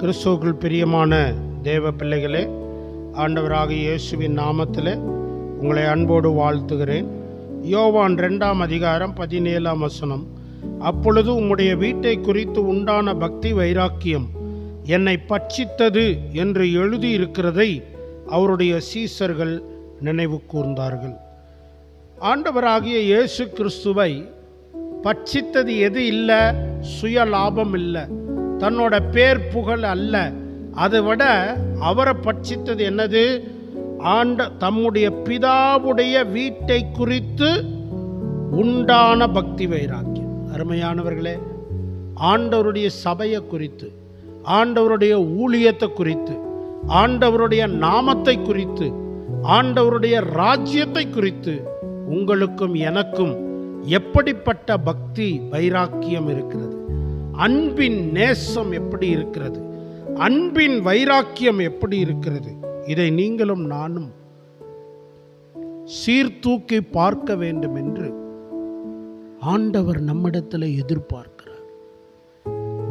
கிறிஸ்துவுக்குள் பிரியமான தேவ பிள்ளைகளே ஆண்டவராக இயேசுவின் நாமத்தில் உங்களை அன்போடு வாழ்த்துகிறேன். யோவான் ரெண்டாம் அதிகாரம் பதினேழாம் வசனம். அப்பொழுது உம்முடைய வீட்டை குறித்து உண்டான பக்தி வைராக்கியம் என்னை பட்சித்தது என்று எழுதியிருக்கிறதை அவருடைய சீசர்கள் நினைவு கூர்ந்தார்கள். ஆண்டவராகிய இயேசு கிறிஸ்துவை பட்சித்தது எது இல்லை? சுய லாபம் இல்லை. தன்னோட பேர் புகழ் அல்ல. அதை விட அவரை பட்சித்தது என்னது? ஆண்ட தம்முடைய பிதாவுடைய வீட்டை குறித்து உண்டான பக்தி வைராக்கியம். அருமையானவர்களே ஆண்டவருடைய சபையை குறித்து ஆண்டவருடைய ஊழியத்தை குறித்து ஆண்டவருடைய நாமத்தை குறித்து ஆண்டவருடைய ராஜ்யத்தை குறித்து உங்களுக்கும் எனக்கும் எப்படிப்பட்ட பக்தி வைராக்கியம் இருக்கிறது? அன்பின் நேசம் எப்படி இருக்கிறது? அன்பின் வைராக்கியம் எப்படி இருக்கிறது? இதை நீங்களும் நானும் சீர்தூக்கி பார்க்க வேண்டும் என்று ஆண்டவர் நம்மிடத்தில் எதிர்பார்க்கிறார்.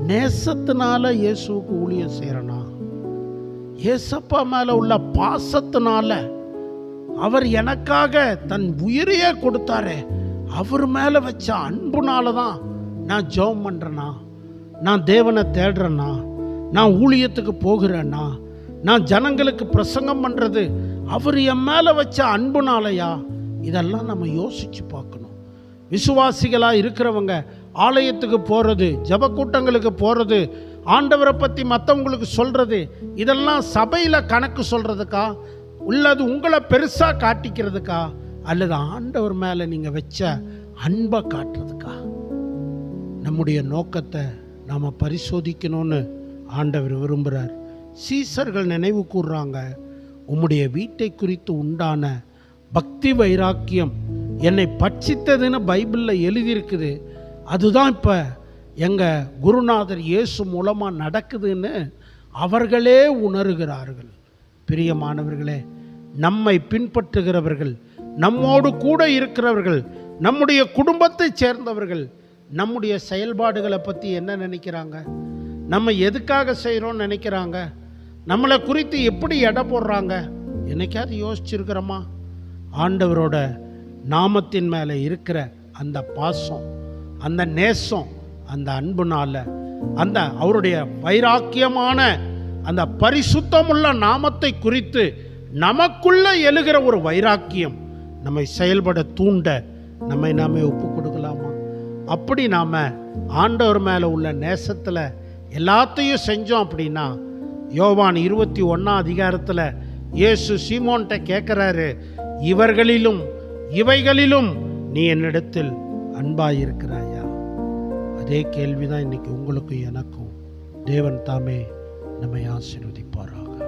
நேசத்தினால இயேசுவுக்கு ஊழியம் செய்கிறனா ஏசப்பா மேலே உள்ள பாசத்தினால அவர் எனக்காக தன் உயிரையே கொடுத்தாரே அவர் மேலே வச்ச அன்புனால தான் நான் ஜெபம் பண்ணுறேனா நான் தேவனை தேடுறேன்னா நான் ஊழியத்துக்கு போகிறேன்னா நான் ஜனங்களுக்கு பிரசங்கம் பண்ணுறது அவர் என் மேலே வச்ச அன்புனாலையா? இதெல்லாம் நம்ம யோசித்து பார்க்கணும். விசுவாசிகளாக இருக்கிறவங்க ஆலயத்துக்கு போகிறது ஜப கூட்டங்களுக்கு ஆண்டவரை பற்றி மற்றவங்களுக்கு சொல்கிறது இதெல்லாம் சபையில் கணக்கு சொல்கிறதுக்கா உள்ளது உங்களை பெருசாக காட்டிக்கிறதுக்கா? அல்லது ஆண்டவர் மேலே நீங்கள் வச்ச அன்பை காட்டுறதுக்கா? நம்முடைய நோக்கத்தை நாம் பரிசோதிக்கணும்னு ஆண்டவர் விரும்புகிறார் சீசர்கள் நினைவு கூறுறாங்க உம்முடைய வீட்டை குறித்து உண்டான பக்தி வைராக்கியம் என்னை பட்சித்ததுன்னு பைபிளில் எழுதியிருக்குது. அதுதான் இப்போ எங்கள் குருநாதர் இயேசு மூலமாக நடக்குதுன்னு அவர்களே உணர்கிறார்கள். பிரியமானவர்களே நம்மை பின்பற்றுகிறவர்கள் நம்மோடு கூட இருக்கிறவர்கள் நம்முடைய குடும்பத்தைச் சேர்ந்தவர்கள் நம்முடைய செயல்பாடுகளை பற்றி என்ன நினைக்கிறாங்க? நம்ம எதுக்காக செய்கிறோம்னு நினைக்கிறாங்க? நம்மளை குறித்து எப்படி எடை போடுறாங்க? என்னைக்காவது யோசிச்சிருக்கிறோமா? ஆண்டவரோட நாமத்தின் மேலே இருக்கிற அந்த பாசம் அந்த நேசம் அந்த அன்புனால அந்த அவருடைய வைராக்கியமான அந்த பரிசுத்தமுள்ள நாமத்தை குறித்து நமக்குள்ளே எழுகிற ஒரு வைராக்கியம் நம்மை செயல்பட தூண்ட நம்மை நாமே ஒப்பு அப்படி நாம் ஆண்டவர் மேலே உள்ள நேசத்தில் எல்லாத்தையும் செஞ்சோம் அப்படின்னா யோவான் இருபத்தி ஒன்றாம் அதிகாரத்தில் இயேசு சீமோன்ட்ட கேட்குறாரு இவர்களிலும் இவைகளிலும் நீ என்னிடத்தில் அன்பாயிருக்கிறாயா? அதே கேள்விதான் இன்னைக்கு உங்களுக்கும் எனக்கும். தேவன் தாமே நம்மை ஆசீர்வதிப்பாரா